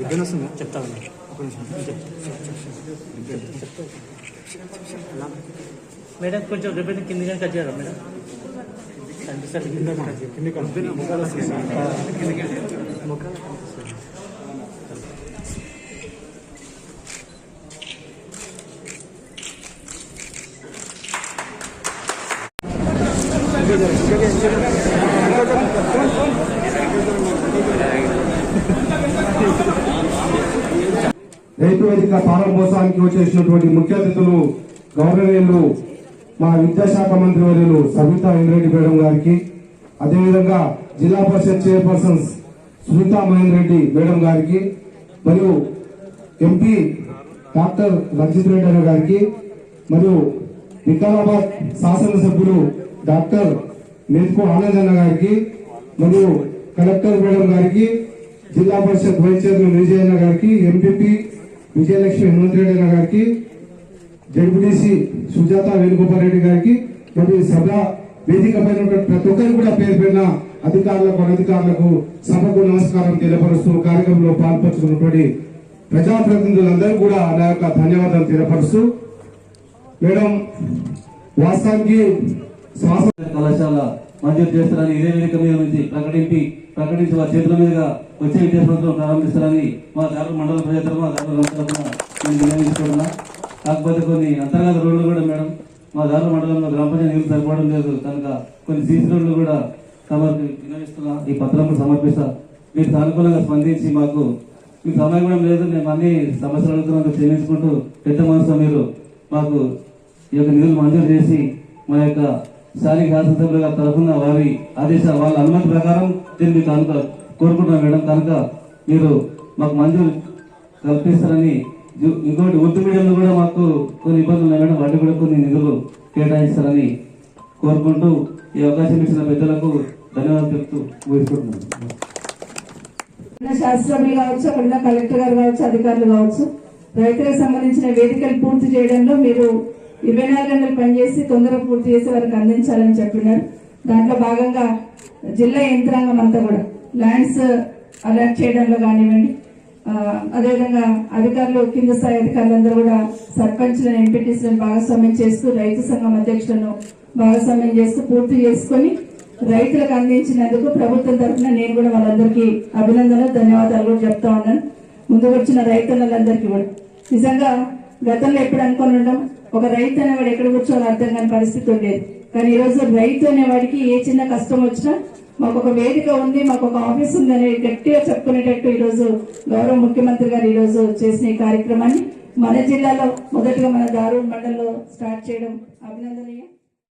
ఇద్దరు వస్తుంది చెప్తా మేడం కొంచెం రిపేర్ కింది కానీ కట్ చేయరా మేడం Gracias. రైతు వేదిక ప్రారంభోత్సవానికి వచ్చేసినటువంటి ముఖ్య అతిథులు గౌరవనీయులు మా విద్యాశాఖ మంత్రి వర్యులు సబితా ఇంద్రెడ్డి మేడం గారికి అదేవిధంగా జిల్లా పరిషత్ చైర్పర్సన్స్ సునీతా మహేందర్ రెడ్డి మేడం గారికి మరియు ఎంపీ డాక్టర్ రంజిత్ రెడ్డి అన్న గారికి మరియు వికారాబాద్ శాసనసభ్యులు డాక్టర్ మేత్కో ఆనంద్ అన్న గారికి మరియు కలెక్టర్ మేడం గారికి జిల్లా పరిషత్ వైస్ చైర్మన్ విజయన్న గారికి ఎంపీపీ విజయలక్ష్మి హనుమంత్ రెడ్డి అన్న గారికి జడ్పీటీసీ సుజాత వేణుగోపాల్ రెడ్డి గారికి మరియు సభ వేదిక పైన ప్రతి ఒక్కరు కూడా పేరు పెట్టిన అధికారులకు అనధికారులకు సభకు నమస్కారం తెలియపరుస్తూ కార్యక్రమంలో పాల్పంచుకున్నటువంటి ప్రజాప్రతినిధులందరూ కూడా నా యొక్క ధన్యవాదాలు తెలియపరుస్తూ మేడం వాస్తవానికి శ్వాస కళాశాల మంజూరు చేస్తారని ఇదే వేదిక మీద నుంచి ప్రకటించి ప్రకటించి వారి చేతుల మీదుగా వచ్చే విద్యా సంవత్సరం ప్రారంభిస్తారని మా దారు మండల ప్రజలు మా దారు నేను వినియోగించుకుంటున్నా కాకపోతే కొన్ని అంతర్గత రోడ్లు కూడా మేడం మా దారుల మండలంలో గ్రామ పంచాయతీ నిధులు సరిపోవడం లేదు కనుక కొన్ని సీసీ రోడ్లు కూడా సమర్పి వినియోగిస్తున్నా. ఈ పత్రం కూడా సమర్పిస్తా. మీరు సానుకూలంగా స్పందించి మాకు మీకు సమయం కూడా లేదు మేము అన్ని సమస్యలు అడుగుతున్నందుకు క్షమించుకుంటూ పెద్ద మనసులో మీరు మాకు ఈ యొక్క నిధులు మంజూరు చేసి మా యొక్క స్థానిక శాసనసభ్యుల తరఫున వారి ఆదేశాలు వాళ్ళ అనుమతి ప్రకారం దీన్ని కనుక కోరుకుంటున్నాం మేడం కనుక మీరు మాకు మంజూరు కల్పిస్తారని ఇంకోటి ఉర్దూ మీడియంలో కూడా మాకు కొన్ని ఇబ్బందులు ఉన్నాయి మేడం. వాటి కూడా కొన్ని నిధులు కేటాయిస్తారని కోరుకుంటూ ఈ అవకాశం ఇచ్చిన పెద్దలకు ధన్యవాదాలు చెప్తూ ముగిస్తున్నాను ఉన్న శాస్త్రజ్ఞులు కావచ్చు అక్కడ కలెక్టర్ గారు కావచ్చు అధికారులు కావచ్చు రైతులకు సంబంధించిన వేదికలు పూర్తి చేయడంలో మీరు ఇరవై నాలుగు గంటలు పనిచేసి తొందరగా పూర్తి చేసి వారికి అందించాలని చెప్పినారు. దాంట్లో భాగంగా జిల్లా యంత్రాంగం అంతా కూడా ల్యాండ్స్ అలర్ట్ చేయడంలో కానివ్వండి అదేవిధంగా అధికారులు కింద స్థాయి అధికారులందరూ కూడా సర్పంచ్లను ఎంపీటీసీలను భాగస్వామ్యం చేస్తూ రైతు సంఘం అధ్యక్షులను భాగస్వామ్యం చేస్తూ పూర్తి చేసుకొని రైతులకు అందించినందుకు ప్రభుత్వం తరఫున నేను కూడా వాళ్ళందరికీ అభినందనలు ధన్యవాదాలు కూడా చెప్తా ఉన్నాను. ముందుకు వచ్చిన రైతులందరికీ కూడా. నిజంగా గతంలో ఎప్పుడు అనుకుని ఉండడం ఒక రైతు అనేవాడు ఎక్కడ కూర్చోవాలో అర్థం కాని పరిస్థితి ఉండేది. కానీ ఈరోజు రైతు అనేవాడికి ఏ చిన్న కష్టం వచ్చినా మాకు ఒక వేదిక ఉంది మాకు ఒక ఆఫీస్ ఉంది గట్టిగా చెప్పుకునేటట్టు ఈరోజు గౌరవ ముఖ్యమంత్రి గారు ఈరోజు చేసిన ఈ కార్యక్రమాన్ని మన జిల్లాలో మొదటగా మన దారూర్ మండలంలో స్టార్ట్ చేయడం అభినందనీయం.